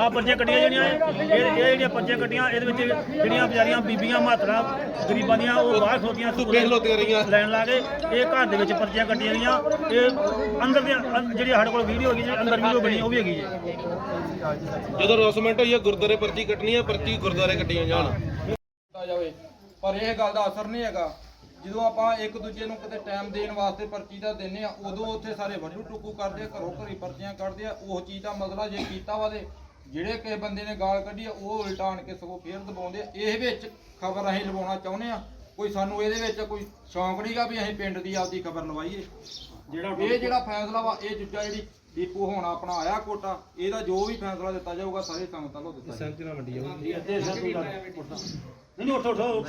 ਆ ਪਰਚੀਆਂ ਕੱਟੀਆਂ ਜਿਹੜੀਆਂ ਇਹ ਇਹ ਜਿਹੜੀਆਂ ਪਰਚੀਆਂ ਕੱਟੀਆਂ ਇਹਦੇ ਵਿੱਚ ਜਿਹੜੀਆਂ ਵਿਚਾਰੀਆਂ ਬੀਬੀਆਂ ਮਾਤਰਾ ਗਰੀਬਾਂ ਦੀਆਂ ਉਹ ਬਾਹਰ ਖਲੋਤੀਆਂ ਧੁੱਪੇ ਖਲੋਤੀਆਂ ਰਹੀਆਂ। ਲੈਣ ਲਾ ਕੇ ਇਹ ਘਰ ਦੇ ਵਿੱਚ ਪਰਚੀਆਂ ਕੱਟੀਆਂ ਗਈਆਂ। ਇਹ ਅੰਦਰ ਦੀਆਂ ਅੰ- ਜਿਹੜੀ ਸਾਡੇ ਕੋਲ ਵੀਡੀਓ ਹੈਗੀ ਜੀ ਅੰਦਰ ਵੀਡੀਓ ਬਣੀ ਉਹ ਵੀ ਹੈਗੀ ਜੀ। ਜਦੋਂ ਰੋਸਮੈਂਟ ਹੋਈ ਹੈ ਗੁਰਦੁਆਰੇ ਪਰਚੀ ਕੱਟਣੀ ਹੈ ਪਰਚੀ ਗੁਰਦੁਆਰੇ ਕੱਟੀਆਂ ਜਾਣ। ਕੀਤਾ ਜਾਵੇ। ਪਰ ਇਹ ਗੱਲ ਦਾ ਅਸਰ ਨਹੀਂ ਹੈਗਾ। ਜਦੋਂ ਆਪਾਂ ਇੱਕ ਦੂਜੇ ਨੂੰ ਕਿਤੇ ਟਾਈਮ ਦੇਣ ਵਾਸਤੇ ਪਰਚੀ ਦਾ ਦਿੰਨੇ ਆ ਉਦੋਂ ਉੱਥੇ ਸਾਰੇ ਵਜੂ ਟੁੱਕੂ ਕਰਦੇ ਆ ਘਰੋਂ ਘਰੀ ਪਰਚੀਆਂ ਕੱਢਦੇ ਆ ਉਹ ਚੀਜ਼ ਦਾ ਮਸਲਾ ਜੇ ਕੀਤਾ ਵਾ ਤੇ ਜਿਹੜੇ ਕਿਸੇ ਬੰਦੇ ਨੇ ਗਾਲ ਕੱਢੀ ਆ ਉਹ ਉਲਟਾਣ ਕੇ ਸਗੋਂ ਫੇਰ ਦਬਾਉਂਦੇ ਆ। ਇਹ ਵਿੱਚ ਖਬਰ ਅਸੀਂ ਲਵਾਉਣਾ ਚਾਹੁੰਦੇ ਆ। ਕੋਈ ਸਾਨੂੰ ਇਹਦੇ ਵਿੱਚ ਕੋਈ ਸ਼ੌਂਕ ਨਹੀਂਗਾ ਵੀ ਅਸੀਂ ਪਿੰਡ ਦੀ ਆਪਦੀ ਖਬਰ ਲਵਾਈਏ। ਜਿਹੜਾ ਇਹ ਜਿਹੜਾ ਫੈਸਲਾ ਵਾ ਇਹ ਜੁੱਜਾ ਜਿਹੜੀ ਦੀਪੂ ਹੁਣ ਆਪਣਾ ਆਇਆ ਕੋਟਾ ਇਹਦਾ ਜੋ ਵੀ ਫੈਸਲਾ ਦਿੱਤਾ ਜਾਊਗਾ ਸਾਰੇ ਸੰਗਤਾਂ ਨੂੰ ਦਿੱਤਾ ਜਾਊਗਾ। ਨਾਲ ਮੰਡੀ ਜੀ ਅੱਧੇ ਸਰ ਤੂੰ ਨਹੀਂ ਨਹੀਂ ਉੱਠ ਉੱਠ ਉੱਠ।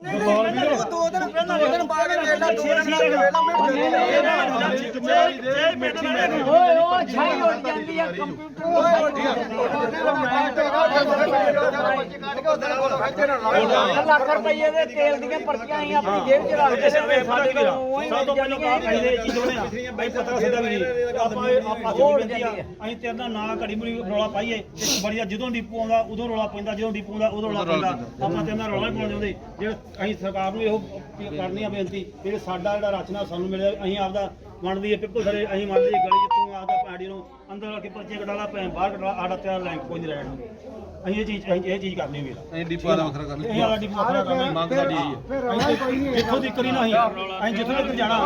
ਉੱਠੀ ਆ ਦੋ ਦਿਨ ਪਹਿਲਾਂ ਦੋ ਦਿਨ ਬਾਅਦ ਵੇਲਾ ਦੋ ਦਿਨ ਓਏ ਉਹ ਛਾਈ ਉੱਡ ਜਾਂਦੀ ਆ ਕੰਪਿਊਟਰ ਲੱਖ ਰੁਪਏ ਦੇ ਤੇਲ ਦੀਆਂ ਪਰਚੀਆਂ ਹੀ ਆਪਣੀ ਜੇਬ 'ਚ ਰੱਖਦੇ ਸੀ ਸਾਡੇ ਕੋਲ ਉਹੀ ਸਭ ਤੋਂ ਪਹਿਲਾਂ ਬਾਤ ਆਈ ਦੇ ਚੀਜ਼ ਹੋਣੇ ਆ ਬਈ ਪਤਾ ਸਿੱਧਾ ਵੀ ਨਹੀਂ ਆਪਾਂ ਆਪਾਂ ਜੋ ਬੇਨਤੀ ਆ ਅਸੀਂ ਤੇਰੇ ਨਾਲ ਨਾ ਘੜੀ ਮੁੜੀ ਰੌਲਾ ਪਾਈਏ ਤੇ ਬੜੀ ਜਦੋਂ ਡੀਪੂ ਆਉਂਦਾ ਉਦੋਂ ਰੌਲਾ ਪੈਂਦਾ ਜਦੋਂ ਡੀਪੂ ਆਉਂਦਾ ਉਦੋਂ ਰੌਲਾ ਪੈਂਦਾ ਆਪਾਂ ਤੇਰੇ ਨਾਲ ਰੌਲਾ ਹੀ ਪਾਉਣ ਚਾਹੁੰਦੇ ਜੇ ਅਸੀਂ ਸਰਕਾਰ ਨੂੰ ਇਹੋ ਕਰਨੀ ਆ ਬੇਨਤੀ, ਜਿਹੜੇ ਸਾਡਾ ਜਿਹੜਾ ਰਚਨਾ ਸਾਨੂੰ ਮਿਲਿਆ, ਅਸੀਂ ਆਪਦਾ ਮੰਨਦੀ ਹੈ ਬਿਲਕੁਲ ਸਾਰੇ, ਅਸੀਂ ਮੰਨਦੇ ਗਲੀ ਤੂੰ ਆਪਦਾ ਪਾੜੀ ਨੂੰ ਅੰਦਰ ਆ ਕੇ ਪਰਚੇ ਕਢਾਲਾ ਭੈਣ ਬਾਹਰ ਕਟਾਲਾ ਆੜਾ ਤੇਰਾ ਲੈਂਕ ਕੋਈ ਨਹੀਂ ਰਹਿਣਾ ਅਸੀਂ ਇਹ ਚੀਜ਼ ਅਸੀਂ ਇਹ ਚੀਜ਼ ਕਰਨੀ ਵੀਰ। ਅਸੀਂ ਡਿਪੂ ਦਾ ਵੱਖਰਾ ਕਰ ਇਹ ਵਾਲਾ ਡਿਪੂ ਵੱਖਰਾ ਕਰਨਾ। ਮੰਗ ਸਾਡੀ ਇਹੀ ਹੈ। ਅਸੀਂ ਜਿੱਥੋਂ ਦੀ ਕਰੀ ਨਹੀਂ ਅਸੀਂ ਜਿੱਥੋਂ ਤੱਕ ਜਾਣਾ।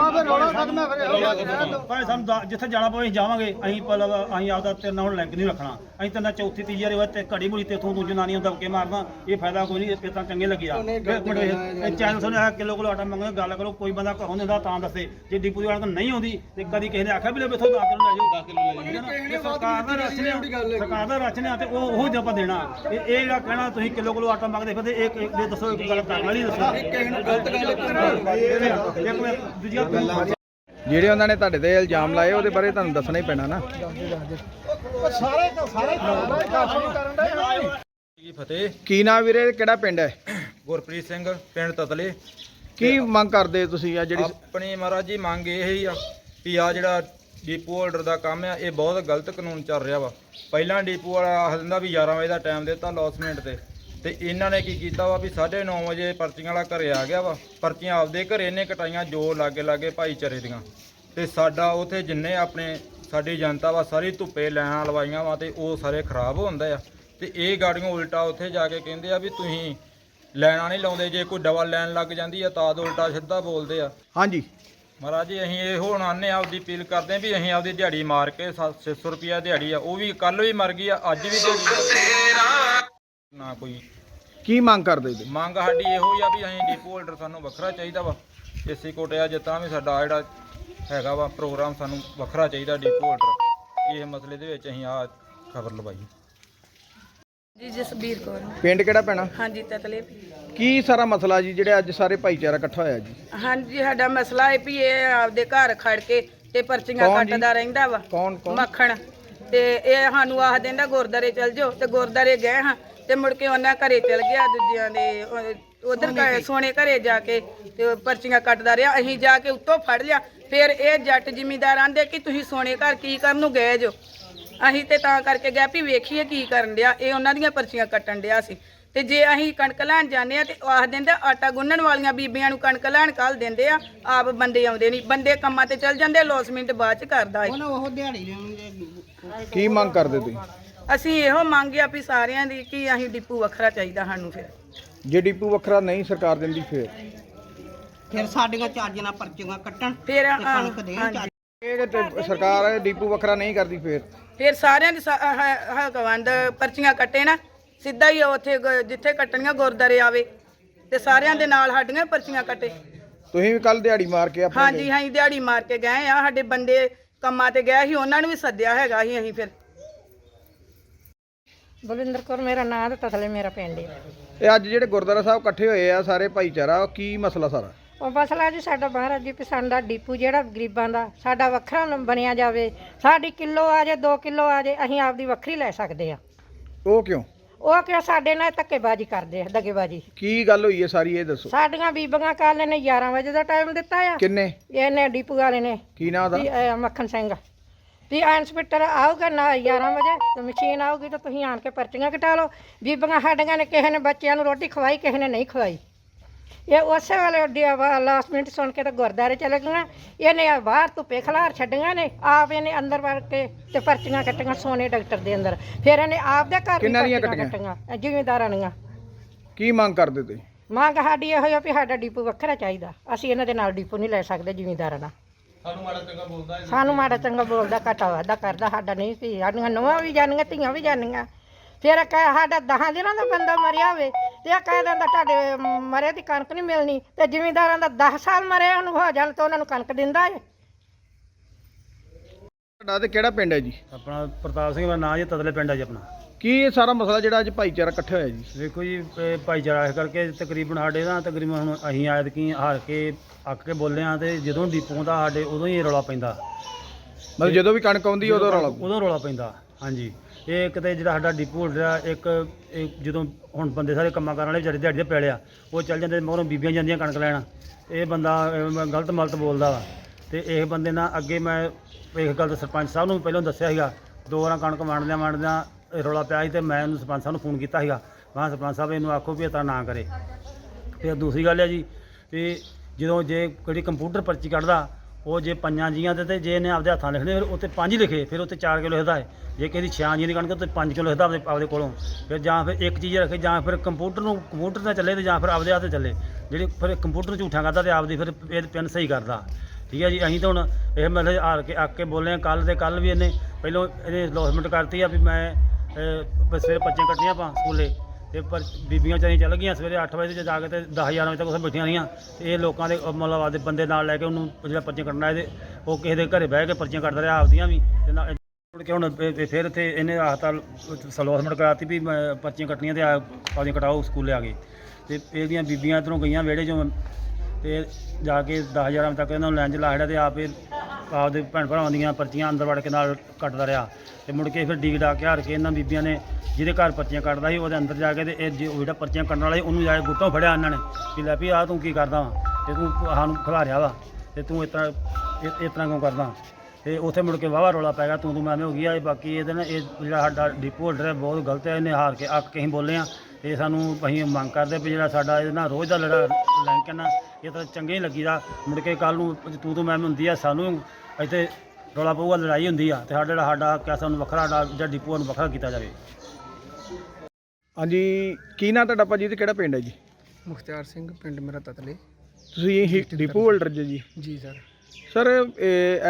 ਭਾਵੇਂ ਸਾਨੂੰ ਦਾ- ਜਿੱਥੇ ਜਾਣਾ ਪਵੇ ਅਸੀਂ ਜਾਵਾਂਗੇ। ਅਸੀਂ ਪਹਿਲਾਂ ਤਾਂ ਅਸੀਂ ਆਪਦਾ ਤੇਰੇ ਨਾਲ ਹੁਣ ਲਿੰਕ ਨਹੀਂ ਰੱਖਣਾ। ਅਸੀਂ ਤੇਰੇ ਨਾਲ ਚੌਥੀ ਤੀਜੀ ਵਾਰੀ ਤੇ ਘੜੀ ਮੁੜੀ ਤੇਥੋਂ ਤੂੰ ਜਨਾਨੀਆਂ ਦਬਕੇ ਮਾਰਨਾ। ਇਹ ਫਾਇਦਾ ਕੋਈ ਨਹੀਂ ਇਹ ਤਾਂ ਚੰਗੇ ਲੱਗਿਆ। ਇਹ ਚੈਨਲ ਸੁਣਿਆ ਕਿਲੋ ਕਿਲੋ ਆਟਾ ਮੰਗਦੇ ਗੱਲ ਕਰੋ ਕੋਈ ਬੰਦਾ ਘਰੋਂ ਦਿੰਦਾ ਤਾਂ ਦੱਸੇ। ਜੇ ਡਿਪੂ ਦੀ ਵਾਲਾ ਤੋਂ ਨਹੀਂ ਆਉਂਦੀ ਤੇ ਕਦੀ ਕਿਸੇ ਨੇ ਆਖਿਆ ਵੀ ਲੈ ਮੇਥੋਂ 10 ਕਿਲੋ ਲੈ ਜਾਓ। 10 ਕਿਲੋ ਲੈ ਜਾਓ। ਇਹ ਸਰਕਾਰ ਦਾ ਰਚਨਾ ਸਰਕਾਰ ਦਾ ਰਚਨਾ ਤੇ ਉਹ ਉਹ ਹੀ ਆਪਾਂ ਦੇਣਾ। ਇਹ ਇਹ ਜਿਹੜਾ ਕਹਿਣਾ ਤੁਸੀਂ ਕਿਲੋ ਕਿਲੋ ਆਟਾ ਮੰਗਦੇ ਫਿਰਦੇ ਇੱਕ ਇੱਕ ਦੇ ਦੱਸੋ ਇੱਕ ਗੱਲ ਕਰਨ ਵਾਲੀ ਦੱਸੋ। ਕਿਸੇ ਨੂੰ ਗਲਤ ਗੱਲ ਇੱਕ ਮਿੰਟ ਦੂਜੀਆਂ ਜਿਹੜੇ ਉਹਨਾਂ ਨੇ ਤੁਹਾਡੇ ਤੇ ਇਲਜ਼ਾਮ ਲਾਏ ਉਹਦੇ ਬਾਰੇ ਤੁਹਾਨੂੰ ਦੱਸਣਾ ਹੀ ਪੈਣਾ ਨਾ। ਜੀ ਫਤਿਹ? ਕੀ ਨਾਂ ਵੀਰੇ? ਕਿਹੜਾ ਪਿੰਡ ਹੈ? ਗੁਰਪ੍ਰੀਤ ਸਿੰਘ ਪਿੰਡ ਤਤਲੇ। ਕੀ ਮੰਗ ਕਰਦੇ ਤੁਸੀਂ ਆ ਜਿਹੜੀ ਆਪਣੀ ਮਹਾਰਾਜ ਜੀ ਮੰਗ ਇਹ ਹੀ ਆ ਵੀ ਆ ਜਿਹੜਾ ਡੀਪੂ ਹੋਲਡਰ ਦਾ ਕੰਮ ਆ, ਇਹ ਬਹੁਤ ਗਲਤ ਕਾਨੂੰਨ ਚੱਲ ਰਿਹਾ ਵਾ। ਪਹਿਲਾਂ ਡੀਪੂ ਵਾਲਾ ਆਖ ਦਿੰਦਾ ਵੀ 11 ਵਜੇ ਦਾ ਟਾਈਮ ਦਿੱਤਾ ਲੌਸਮੈਂਟ ਤੇ। ਤੇ ਇਹਨਾਂ ਨੇ ਕੀ ਕੀਤਾ ਵਾ ਵੀ 9:30 ਵਜੇ ਪਰਚੀਆਂ ਵਾਲਾ ਘਰੇ ਆ ਗਿਆ ਵਾ। ਪਰਚੀਆਂ ਆਪਦੇ ਘਰੇ ਇਹਨੇ ਕਟਾਈਆਂ ਜੋ ਲਾਗੇ ਲਾਗੇ ਭਾਈਚਾਰੇ ਦੀਆਂ। ਤੇ ਸਾਡਾ ਉਥੇ ਜਿੰਨੇ ਆਪਣੇ ਸਾਡੀ ਜਨਤਾ ਵਾ, ਸਾਰੀ ਧੁੱਪੇ ਲੈਣਾ ਲਵਾਈਆਂ ਵਾ ਤੇ ਉਹ ਸਾਰੇ ਖਰਾਬ ਹੁੰਦੇ ਆ। ਤੇ ਇਹ ਗਾੜੀਆਂ ਉਲਟਾ ਉੱਥੇ ਜਾ ਕੇ ਕਹਿੰਦੇ ਆ ਵੀ ਤੁਸੀਂ ਲੈਣਾ ਨਹੀਂ ਲਾਉਂਦੇ, ਜੇ ਕੋਈ ਡਬਲ ਲੈਣ ਲੱਗ ਜਾਂਦੀ ਆ ਤਾਂ ਉਲਟਾ ਸਿੱਧਾ ਬੋਲਦੇ ਆ। ਹਾਂਜੀ। ਮਹਾਰਾਜ ਜੀ ਅਸੀਂ ਇਹ ਹੁਣ ਆਨੇ ਆਪਦੀ ਅਪੀਲ ਕਰਦੇ ਹਾਂ ਵੀ ਅਸੀਂ ਆਪਦੀ ਦਿਹਾੜੀ ਮਾਰ ਕੇ 600 ਰੁਪਿਆ ਦਿਹਾੜੀ ਆ ਉਹ ਵੀ ਕੱਲ ਵੀ ਮਰ ਗਈ ਆ ਅੱਜ ਵੀ ਦਿਹਾੜੀ ਨਾ ਕੋਈ ਕੀ ਮੰਗ ਕਰਦੇ ਜੀ? ਮੰਗ ਸਾਡੀ ਇਹੋ ਹੀ ਆ ਵੀ ਅਸੀਂ ਡੀਪੋ ਹੋਲਡਰ ਸਾਨੂੰ ਵੱਖਰਾ ਚਾਹੀਦਾ ਵਾ ਏਸੀ ਕੋਟਿਆ ਜਿੱਦਾਂ ਵੀ ਸਾਡਾ ਜਿਹੜਾ ਹੈਗਾ ਵਾ ਪ੍ਰੋਗਰਾਮ ਸਾਨੂੰ ਵੱਖਰਾ ਚਾਹੀਦਾ ਡੀਪੋ ਹੋਲਡਰ। ਇਹ ਮਸਲੇ ਦੇ ਵਿੱਚ ਅਸੀਂ ਆ ਖਬਰ ਲਵਾਈ। ਜੀ ਜਸਬੀਰ ਕੌਰ। ਪਿੰਡ ਕਿਹੜਾ ਪੈਣਾ? ਹਾਂਜੀ ਤਤਲੇ। ਕੀ ਸਾਰਾ ਮਸਲਾ ਜੀ ਜਿਹੜੇ ਅੱਜ ਸਾਰੇ ਭਾਈਚਾਰਾ ਇਕੱਠਾ ਹੋਇਆ ਜੀ? ਹਾਂਜੀ ਸਾਡਾ ਮਸਲਾ ਹੈ ਵੀ ਇਹ ਆਪਦੇ ਘਰ ਖੜ ਕੇ ਤੇ ਪਰਚੀਆਂ ਕੌਣ ਜੀ? ਕੱਟਦਾ ਰਹਿੰਦਾ ਵਾ। ਕੌਣ ਕੌਣ? ਮੱਖਣ। ਤੇ ਇਹ ਸਾਨੂੰ ਆਖ ਦਿੰਦਾ ਗੁਰਦਾਰੇ ਚਲ ਜਾਓ। ਤੇ ਗੁਰਦਾਰੇ ਗਏ ਹਾਂ ਤੇ ਮੁੜ ਕੇ ਉਹਨਾਂ ਘਰੇ ਚਲ ਗਿਆ ਦੂਜਿਆਂ ਦੇ ਉਧਰ ਸੋਨੇ ਘਰੇ ਜਾ ਕੇ ਤੇ ਉਹ ਪਰਚੀਆਂ ਕੱਟਦਾ ਰਿਹਾ। ਅਸੀਂ ਜਾ ਕੇ ਉੱਤੋਂ ਫੜ ਲਿਆ। ਫਿਰ ਇਹ ਜੱਟ ਜ਼ਿਮੀਂਦਾਰ ਆਂਦੇ ਕਿ ਤੁਸੀਂ ਸੋਨੇ ਘਰ ਕੀ ਕਰਨ ਨੂੰ ਗਏ ਜੋ? ਅਸੀਂ ਤੇ ਤਾਂ ਕਰਕੇ ਗਏ ਵੀ ਵੇਖੀਏ ਕੀ ਕਰਨ ਡਿਆ। ਇਹ ਉਹਨਾਂ ਦੀਆਂ ਪਰਚੀਆਂ ਕੱਟਣ ਡਿਆ ਸੀ। ਤੇ ਜੇ ਅਸੀਂ ਕਣਕ ਲੈਣ ਜਾਂਦੇ ਆ ਤੇ ਉਹ ਆਖ ਦਿੰਦੇ ਆਟਾ ਗੁੰਨਣ ਵਾਲੀਆਂ ਬੀਬੀਆਂ ਨੂੰ ਕਣਕ ਲੈਣ ਕੱਲ ਦਿੰਦੇ ਆ ਆਪ ਬੰਦੇ ਆਉਂਦੇ ਨਹੀਂ ਬੰਦੇ ਕੰਮਾਂ ਤੇ ਚੱਲ ਜਾਂਦੇ ਲੋਸਮਿੰਟ ਬਾਅਦ ਚ ਕਰਦਾ ਏ ਕੀ ਮੰਗ ਕਰਦੇ ਤੁਸੀਂ? ਅਸੀਂ ਇਹੋ ਮੰਗਿਆ ਵੀ ਸਾਰਿਆਂ ਦੀ ਕਿ ਅਸੀਂ ਡਿਪੂ ਵੱਖਰਾ ਚਾਹੀਦਾ ਸਾਨੂੰ ਫਿਰ। ਜੇ ਡਿਪੂ ਵੱਖਰਾ ਨਹੀਂ ਸਰਕਾਰ ਦਿੰਦੀ ਫੇਰ? ਫਿਰ ਸਾਡੀਆਂ ਚੱਜ ਨਾਲ ਪਰਚੀਆਂ ਕੱਟਣ ਫਿਰ ਤੇ ਕਣਕ ਦੇਣ ਹਾਂਜੀ। ਚੱਜ ਇਹ ਤੇ ਸਰਕਾਰ ਡਿਪੂ ਵੱਖਰਾ ਨਹੀਂ ਕਰਦੀ ਫੇਰ? ਫਿਰ ਸਾਰਿਆਂ ਦੀ ਹਕਵੰਦ ਪਰਚੀਆਂ ਕੱਟੇ ਨਾ ਸਿੱਧਾ ਹੀ ਉੱਥੇ ਗ- ਜਿੱਥੇ ਕੱਟਣੀਆਂ ਗੁਰਦਾਰੇ ਆਵੇ ਤੇ ਸਾਰਿਆਂ ਦੇ ਨਾਲ ਸਾਡੀਆਂ ਪਰਚੀਆਂ ਕੱਟੇ। ਤੁਸੀਂ ਵੀ ਕੱਲ ਦਿਹਾੜੀ ਮਾਰ ਕੇ ਆਪਣੇ ਹਾਂਜੀ ਹਾਂ ਦਿਹਾੜੀ ਮਾਰ ਕੇ ਗਏ ਆ ਸਾਡੇ ਬੰਦੇ ਕੰਮਾਂ ਤੇ ਗਏ ਸੀ ਉਹਨਾਂ ਨੂੰ ਵੀ ਸੱਦਿਆ ਹੈਗਾ ਸੀ ਅਸੀਂ ਫਿਰ। ਬਲਵਿੰਦਰ ਕੌਰ ਮੇਰਾ ਨਾਂ ਤੇ ਤਸਲੇ ਮੇਰਾ ਪਿੰਡ ਹੈ ਇਹ ਅੱਜ ਜਿਹੜੇ ਗੁਰਦੁਆਰਾ ਸਾਹਿਬ ਇਕੱਠੇ ਹੋਏ ਆ ਸਾਰੇ ਭਾਈਚਾਰਾ ਉਹ ਕੀ ਮਸਲਾ ਸਾਰਾ? ਉਹ ਮਸਲਾ ਜੀ ਸਾਡਾ ਬਾਹਰ ਜੀ ਵੀ ਸਾਡਾ ਡੀਪੂ ਜਿਹੜਾ ਗਰੀਬਾਂ ਦਾ ਸਾਡਾ ਵੱਖਰਾ ਨ- ਬਣਿਆ ਜਾਵੇ ਸਾਡੀ ਕਿਲੋ ਆ ਜੇ 2 ਕਿਲੋ ਆ ਜੇ ਅਸੀਂ ਆਪਦੀ ਵੱਖਰੀ ਲੈ ਸਕਦੇ ਆ। ਉਹ ਕਿਉਂ? ਉਹ ਕਿਉਂ ਸਾਡੇ ਨਾਲ ਧੱਕੇਬਾਜ਼ੀ ਕਰਦੇ ਆ ਦਗੇਬਾਜ਼ੀ ਕੀ ਗੱਲ ਹੋਈ ਹੈ ਸਾਰੀ ਇਹ ਦੱਸੋ। ਸਾਡੀਆਂ ਬੀਬੀਆਂ ਕੱਲ ਨੇ 11 ਵਜੇ ਦਾ ਟਾਈਮ ਦਿੱਤਾ ਆ। ਕਿੰਨੇ? ਇਹਨੇ ਡੀਪੂ ਵਾਲੇ ਨੇ। ਕੀ ਨਾਂ ਦਾ ਵੀ ਮੱਖਣ ਸਿੰਘ। ਵੀ ਇੰਸਪੈਕਟਰ ਆਊਗਾ ਨਾ 11 ਵਜੇ ਤੇ ਮਸ਼ੀਨ ਆਊਗੀ ਤਾਂ ਤੁਸੀਂ ਆਣ ਕੇ ਪਰਚੀਆਂ ਕਟਾ ਲਓ। ਬੀਬੀਆਂ ਸਾਡੀਆਂ ਨੇ ਕਿਸੇ ਨੇ ਬੱਚਿਆਂ ਨੂੰ ਰੋਟੀ ਖਵਾਈ ਕਿਸੇ ਨੇ ਨਹੀਂ ਖਵਾਈ। ਇਹ ਉਸੇ ਵੇਲੇ ਲਾਸਟ ਮਿੰਟ ਸੁਣ ਕੇ ਤਾਂ ਗੁਰਦਾਰੇ ਚਲੇ ਗਈਆਂ। ਇਹਨੇ ਆ ਬਾਹਰ ਧੁੱਪੇ ਖਲਾਰ ਛੱਡੀਆਂ ਨੇ ਆਪ ਇਹਨੇ ਅੰਦਰ ਵੜ ਕੇ ਤੇ ਪਰਚੀਆਂ ਕੱਟੀਆਂ ਸੋਨੇ ਡਾਕਟਰ ਦੇ ਅੰਦਰ। ਫਿਰ ਇਹਨੇ ਆਪ ਦੇ ਘਰ ਵੀ ਕਿਹਨਾਂ ਦੀਆਂ ਕੱਟੀਆਂ? ਜ਼ਿਮੀਂਦਾਰਾਂ ਦੀਆਂ। ਕੀ ਮੰਗ ਕਰਦੇ ਤੁਸੀਂ? ਮੰਗ ਸਾਡੀ ਇਹੋ ਹੀ ਆ ਵੀ ਸਾਡਾ ਡੀਪੂ ਵੱਖਰਾ ਚਾਹੀਦਾ। ਅਸੀਂ ਇਹਨਾਂ ਦੇ ਨਾਲ ਡੀਪੂ ਨਹੀਂ ਲੈ ਸਕਦੇ ਜ਼ਿਮੀਂਦਾਰਾਂ ਨਾਲ ਸਾਨੂੰ ਮਾੜਾ ਚੰਗਾ ਬੋਲਦਾ ਸਾਨੂੰ ਮਾੜਾ ਚੰਗਾ ਬੋਲਦਾ ਘਟਾ ਵਾਦਾ ਕਰਦਾ ਸਾਡਾ ਨਹੀਂ ਸੀ। ਸਾਡੀਆਂ ਨੋਹਾਂ ਵੀ ਜਾਣੀਆਂ ਧੀਆਂ ਵੀ ਜਾਣੀਆਂ। ਫਿਰ ਕਹੇ ਸਾਡਾ ਦਹਾਂ ਦਿਨਾਂ ਦਾ ਬੰਦਾ ਮਰਿਆ ਹੋਵੇ ਤੇ ਇਹ ਕਹਿ ਦਿੰਦਾ ਤੁਹਾਡੇ ਮਰੇ ਦੀ ਕਣਕ ਨਹੀਂ ਮਿਲਣੀ ਤੇ ਜ਼ਿਮੀਂਦਾਰਾਂ ਦਾ 10 ਸਾਲ ਮਰੇ ਉਹਨੂੰ ਹੋ ਜਾਣ ਤਾਂ ਉਹਨਾਂ ਨੂੰ ਕਣਕ ਦਿੰਦਾ ਏ। ਤੁਹਾਡਾ ਤੇ ਕਿਹੜਾ ਪਿੰਡ ਹੈ ਜੀ? ਆਪਣਾ ਪ੍ਰਤਾਪ ਸਿੰਘ ਦਾ ਨਾਂ ਜੀ ਤਤਲੇ ਪਿੰਡ ਹੈ ਜੀ ਆਪਣਾ। ਕੀ ਇਹ ਸਾਰਾ ਮਸਲਾ ਜਿਹੜਾ ਅੱਜ ਭਾਈਚਾਰਾ ਇਕੱਠੇ ਹੋਇਆ ਜੀ? ਵੇਖੋ ਜੀ ਇਹ ਭਾਈਚਾਰਾ ਇਸ ਕਰਕੇ ਤਕਰੀਬਨ ਸਾਡੇ ਨਾ ਤਕਰੀਬਨ ਹੁਣ ਅਸੀਂ ਆਇਦ ਕੀ ਹਾਰ ਕੇ ਅੱਕ ਕੇ ਬੋਲੇ ਆ ਤੇ ਜਦੋਂ ਡੀਪੂ ਦਾ ਸਾਡੇ ਉਦੋਂ ਹੀ ਇਹ ਰੌਲਾ ਪੈਂਦਾ। ਮਤਲਬ ਜਦੋਂ ਵੀ ਕਣਕ ਆਉਂਦੀ ਉਦੋਂ ਰੌਲਾ। ਉਦੋਂ ਰੌਲਾ ਪੈਂਦਾ ਹਾਂਜੀ। ਇਹ ਕਿਤੇ ਜਿਹੜਾ ਸਾਡਾ ਡਿਪੂ ਹੋਲਡਰ ਇੱਕ ਇਹ ਜਦੋਂ ਹੁਣ ਬੰਦੇ ਸਾਰੇ ਕੰਮਾਂ ਕਰਨ ਵਾਲੇ ਵਿਚਾਰੇ ਦਿਹਾੜੀ ਦੇ ਪੈਲੇ ਆ ਉਹ ਚੱਲ ਜਾਂਦੇ ਮਗਰੋਂ ਬੀਬੀਆਂ ਜਾਂਦੀਆਂ ਕਣਕ ਲੈਣ। ਇਹ ਬੰਦਾ ਅਹ, ਗਲਤ ਮਲਤ ਬੋਲਦਾ ਵਾ। ਤੇ ਇਹ ਬੰਦੇ ਨਾਲ ਅੱਗੇ ਮੈਂ ਇਸ ਗੱਲ ਤਾਂ ਸਰਪੰਚ ਸਾਹਿਬ ਨੂੰ ਵੀ ਪਹਿਲਾਂ ਦੱਸਿਆ ਸੀਗਾ ਦੋ ਵਾਰਾਂ ਕਣਕ ਵੰਡਦਿਆਂ ਵੰਡਦਿਆਂ ਇਹ ਰੌਲਾ ਪਿਆ ਸੀ ਤੇ ਮੈਂ ਉਹਨੂੰ ਸਰਪੰਚ ਸਾਹਿਬ ਨੂੰ ਫੋਨ ਕੀਤਾ ਸੀਗਾ। ਮੈਂ ਕਿਹਾ ਸਰਪੰਚ ਸਾਹਿਬ ਇਹਨੂੰ ਆਖੋ ਵੀ ਇਹ ਤਰ੍ਹਾਂ ਨਾ ਕਰੇ। ਫਿਰ ਦੂਸਰੀ ਗੱਲ ਹੈ ਜੀ ਵੀ ਜਦੋਂ ਜੇ ਕੋਈ ਕੰਪਿਊਟਰ ਪਰਚੀ ਕੱਢਦਾ ਉਹ ਜੇ ਪੰਜਾਂ ਜੀਆਂ ਦੇ ਤੇ ਜੇ ਇਹਨੇ ਆਪਦੇ ਹੱਥਾਂ ਲਿਖਣੇ ਫਿਰ ਉੱਤੇ ਪੰਜ ਲਿਖੇ, ਫਿਰ ਉੱਤੇ 4 ਕਿਲੋ ਲਿਖਦਾ ਹੈ। ਜੇ ਕਿਸੇ ਦੀ ਛਿਆਂ ਜੀਆਂ ਦੀ ਕਣਕ ਤੇ 5 ਕਿਲੋ ਲਿਖਦਾ ਆਪਦੇ ਆਪਦੇ ਕੋਲੋਂ। ਫਿਰ ਜਾਂ ਫਿਰ ਇੱਕ ਚੀਜ਼ ਰੱਖੇ, ਜਾਂ ਫਿਰ ਕੰਪਿਊਟਰ ਨੂੰ ਕੰਪਿਊਟਰ ਨਾਲ ਚੱਲੇ ਤੇ ਜਾਂ ਫਿਰ ਆਪਦੇ ਹੱਥ ਤੇ ਚੱਲੇ। ਜਿਹੜੀ ਫਿਰ ਕੰਪਿਊਟਰ ਨੂੰ ਝੂਠਾ ਕਰਦਾ ਤੇ ਆਪਦੀ ਫਿਰ ਇਹ ਪਿੰਨ ਸਹੀ ਕਰਦਾ। ਠੀਕ ਹੈ ਜੀ, ਅਸੀਂ ਤਾਂ ਹੁਣ ਇਹ ਮਤਲਬ ਹਾਰ ਕੇ ਅੱਕ ਕੇ ਬੋਲੇ ਕੱਲ ਤੇ ਕੱਲ ਵੀ ਇਹਨੇ ਪਹਿਲੋਂ ਇਹਨੇ ਲੌਸਮੈਂਟ ਕਰਤੀ ਆ ਵੀ ਮੈਂ ਸਵੇਰੇ ਪੱਚੀਆਂ ਕੱਟੀਆਂ ਆਪਾਂ ਸਕੂਲੇ। ਤੇ ਪਰ ਬੀਬੀਆਂ ਚਾਹੀਆਂ ਚੱਲ ਗਈਆਂ ਸਵੇਰੇ 8 ਵਜੇ ਤੇ ਜਾ ਕੇ ਤੇ 10 11 ਵਜੇ ਤੱਕ ਉੱਥੇ ਬੈਠੀਆਂ ਰਹੀਆਂ ਤੇ ਇਹ ਲੋਕਾਂ ਦੇ ਮਤਲਬ ਆਪਦੇ ਬੰਦੇ ਨਾਲ ਲੈ ਕੇ ਉਹਨੂੰ ਜਿਹੜਾ ਪਰਚੀਆਂ ਕੱਟਣਾ ਇਹਦੇ ਉਹ ਕਿਸੇ ਦੇ ਘਰੇ ਬਹਿ ਕੇ ਪਰਚੀਆਂ ਕੱਟਦਾ ਰਿਹਾ ਆਪਦੀਆਂ ਵੀ ਤੇ ਨਾਲ ਮੁੜ ਕੇ ਹੁਣ ਫਿਰ ਇੱਥੇ ਇਹਨੇ ਆਹਤਾ ਸਲੋਸਮੈਂਟ ਕਰਾਤੀ ਵੀ ਮੈਂ ਪਰਚੀਆਂ ਕੱਟਣੀਆਂ ਤੇ ਆ ਆਪਦੀਆਂ ਕਟਾਓ ਸਕੂਲੇ ਆ ਗਏ ਤੇ ਇਹਦੀਆਂ ਬੀਬੀਆਂ ਇੱਧਰੋਂ ਗਈਆਂ ਵਿਹੜੇ 'ਚੋਂ ਤੇ ਜਾ ਕੇ 10000 ਵਜੇ ਤੱਕ ਇਹਨਾਂ ਨੂੰ ਲੈਂਜ ਲਾ ਛੜਿਆ ਤੇ ਆਪੇ ਆਪਦੇ ਭੈਣ ਭਰਾਵਾਂ ਦੀਆਂ ਪਰਚੀਆਂ ਅੰਦਰ ਵੜ ਕੇ ਨਾਲ ਕੱਟਦਾ ਰਿਹਾ ਤੇ ਮੁੜ ਕੇ ਫਿਰ ਡੀਕ ਡਾ ਕੇ ਹਾਰ ਕੇ ਇਹਨਾਂ ਬੀਬੀਆਂ ਨੇ ਜਿਹਦੇ ਘਰ ਪਰਚੀਆਂ ਕੱਟਦਾ ਸੀ, ਉਹਦੇ ਅੰਦਰ ਜਾ ਕੇ ਤੇ ਇਹ ਜੋ ਜਿਹੜਾ ਪਰਚੀਆਂ ਕੱਟਣ ਵਾਲਾ ਸੀ, ਉਹਨੂੰ ਜਾ ਕੇ ਗੁੱਟੋਂ ਫੜਿਆ ਇਹਨਾਂ ਨੇ ਵੀ ਲੈ ਵੀ ਆ ਤੂੰ ਕੀ ਕਰਦਾ ਵਾ? ਤੇ ਤੂੰ ਸਾਨੂੰ ਖਿਲਾਰਿਆ ਵਾ ਤੇ ਤੂੰ ਇਸ ਤਰ੍ਹਾਂ ਇਹ- ਇਸ ਤਰ੍ਹਾਂ ਕਿਉਂ ਕਰਦਾ? ਤੇ ਉੱਥੇ ਮੁੜ ਕੇ ਵਾਵਾ ਰੋਲਾ ਪੈ ਗਿਆ, ਤੂੰ ਤੂੰ ਮੈਂ ਮੈਂ ਹੋ ਗਿਆ ਇਹ ਬਾਕੀ ਇਹਦੇ ਨਾਲ ਇਹ ਜਿਹੜਾ ਸਾਡਾ ਡਿਪੂ ਹੋਲਡਰ ਹੈ, ਬਹੁਤ ਗਲਤ ਹੈ, ਇਹਨੇ ਹਾਰ ਕੇ ਅੱਕ ਕੇ ਅਸੀਂ ਬੋਲੇ ਆ ਤੇ ਸਾਨੂੰ ਅਸੀਂ ਮੰਗ ਕਰਦੇ ਵੀ ਜਿਹੜਾ ਸਾਡਾ ਇਹਦੇ ਨਾਲ ਰੋਜ਼ ਦਾ ਲੜਾ ਲੈਂਕ ਹੈ ਨਾ ਇਹ ਤਾਂ ਚੰਗੇ ਹੀ ਲੱਗੀਦਾ। ਮੁੜ ਕੇ ਕੱਲ ਨੂੰ ਤੂੰ ਤੂੰ ਮੈਂ ਮੈਂ ਹੁੰਦੀ ਆ, ਸਾਨੂੰ ਇੱਥੇ ਰੋਲਾ ਪਊਗਾ ਲੜਾਈ ਹੁੰਦੀ ਆ ਤੇ ਸਾਡਾ ਜਿਹੜਾ ਸਾਡਾ ਕਿਆ ਸਾਨੂੰ ਵੱਖਰਾ ਸਾਡਾ ਜਿਹੜਾ ਡਿਪੂ ਨੂੰ ਵੱਖਰਾ ਕੀਤਾ ਜਾਵੇ। ਹਾਂਜੀ ਕੀ ਨਾਂ ਤੁਹਾਡਾ ਭਾਜੀ ਤੇ ਕਿਹੜਾ ਪਿੰਡ ਹੈ ਜੀ? ਮੁਖਤਿਆਰ ਸਿੰਘ ਪਿੰਡ ਮੇਰਾ ਤਤਲੇ। ਤੁਸੀਂ ਇਹ ਡਿਪੂ ਹੋਲਡਰ ਜੀ ਜੀ? ਜੀ ਸਰ। ਸਰ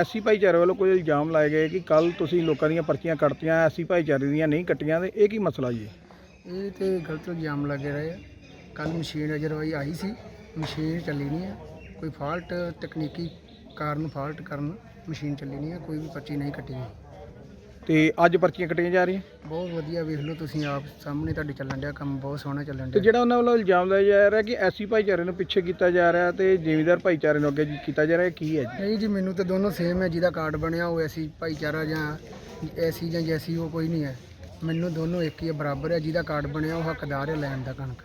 ਐਸੀ ਭਾਈਚਾਰੇ ਵੱਲੋਂ ਕੋਈ ਇਲਜ਼ਾਮ ਲਾਏ ਗਏ ਕਿ ਕੱਲ ਤੁਸੀਂ ਲੋਕਾਂ ਦੀਆਂ ਪਰਚੀਆਂ ਕੱਟਤੀਆਂ ਐਸੀ ਭਾਈਚਾਰੇ ਦੀਆਂ ਨਹੀਂ ਕੱਟੀਆਂ ਤੇ ਇਹ ਕੀ ਮਸਲਾ ਜੀ? ਇਹ ਤੇ ਗਲਤ ਇਲਜ਼ਾਮ ਲੱਗੇ ਰਹੇ ਆ। ਕੱਲ ਮਸ਼ੀਨ ਅਜਰਵਾਈ ਆਈ ਸੀ ਮਸ਼ੀਨ ਚੱਲੀ ਨਹੀਂ ਆ। ਕੋਈ ਫਾਲਟ ਤਕਨੀਕੀ ਕਾਰਨ ਫਾਲਟ ਕਾਰਨ ਮਸ਼ੀਨ ਚੱਲੀ ਨਹੀਂ ਆ ਕੋਈ ਵੀ ਪਰਚੀ ਨਹੀਂ ਕੱਟੀ ਗਈ। ਤੇ ਅੱਜ ਪਰਚੀਆਂ ਕੱਟੀਆਂ ਜਾ ਰਹੀਆਂ? ਬਹੁਤ ਵਧੀਆ ਵੇਖ ਲਓ ਤੁਸੀਂ ਆਪ ਸਾਹਮਣੇ ਤੁਹਾਡੇ ਚੱਲਣ ਡਿਆ ਕੰਮ ਬਹੁਤ ਸੋਹਣਾ ਚੱਲਣ ਤੇ ਡਿਆ। ਜਿਹੜਾ ਉਹਨਾਂ ਵੱਲੋਂ ਇਲਜ਼ਾਮ ਲਾਇਆ ਜਾ ਰਿਹਾ ਕਿ ਐਸੀ ਭਾਈਚਾਰੇ ਨੂੰ ਪਿੱਛੇ ਕੀਤਾ ਜਾ ਰਿਹਾ ਤੇ ਜ਼ਿਮੀਂਦਾਰ ਭਾਈਚਾਰੇ ਨੂੰ ਅੱਗੇ ਕੀਤਾ ਜਾ ਰਿਹਾ ਇਹ ਕੀ ਹੈ ਜੀ? ਨਹੀਂ ਜੀ ਮੈਨੂੰ ਤਾਂ ਦੋਨੋਂ ਸੇਮ ਹੈ ਜਿਹਦਾ ਕਾਰਡ ਬਣਿਆ ਉਹ ਐਸੀ ਭਾਈਚਾਰਾ ਜਾਂ ਐਸੀ ਜਾਂ ਜੈਸੀ ਉਹ ਕੋਈ ਨਹੀਂ ਹੈ। ਮੈਨੂੰ ਦੋਨੋਂ ਇੱਕ ਹੀ ਹੈ, ਬਰਾਬਰ ਹੈ ਜਿਹਦਾ ਕਾਰਡ ਬਣਿਆ ਉਹ ਹੱਕਦਾਰ ਹੈ ਲੈਣ ਦਾ ਕਣਕ।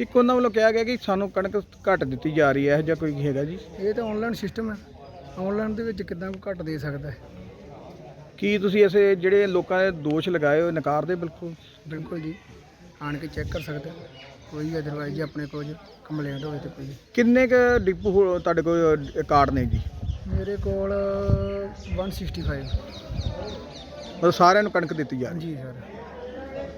ਇੱਕ ਉਹਨਾਂ ਵੱਲੋਂ ਕਿਹਾ ਗਿਆ ਕਿ ਸਾਨੂੰ ਕਣਕ ਘੱਟ ਦਿੱਤੀ ਜਾ ਰਹੀ ਹੈ ਇਹੋ ਜਿਹਾ ਕੋਈ ਹੈਗਾ ਜੀ? ਇਹ ਤਾਂ ਆਨਲਾਈਨ ਸਿਸਟਮ ਹੈ। ਆਨਲਾਈਨ ਦੇ ਵਿੱਚ ਕਿਦਾਂ ਕੋਈ ਘੱਟ ਦੇ ਸਕਦਾ ਹੈ? ਕੀ ਤੁਸੀਂ ਐਸੇ ਜਿਹੜੇ ਲੋਕਾਂ ਦੇ ਦੋਸ਼ ਲਗਾਏ ਹੋਏ ਨਕਾਰਦੇ ਬਿਲਕੁਲ। ਬਿਲਕੁਲ ਜੀ। ਆਣ ਕੇ ਚੈੱਕ ਕਰ ਸਕਦਾ ਕੋਈ ਅਦਰਵਾਈਜ਼ ਜੇ ਆਪਣੇ ਕੋਲ ਕੰਪਲੇਂਟ ਹੋਵੇ ਤੇ ਕੋਈ। ਕਿੰਨੇ ਕ ਡਿਪੂ ਹੋ- ਤੁਹਾਡੇ ਕੋਲ ਕਾਰਡ ਨੇ ਜੀ? ਮੇਰੇ ਕੋਲ 165 ਮਤਲਬ ਸਾਰਿਆਂ ਨੂੰ ਕਣਕ ਦਿੱਤੀ ਜਾ ਰਹੀ। ਜੀ ਸਰ।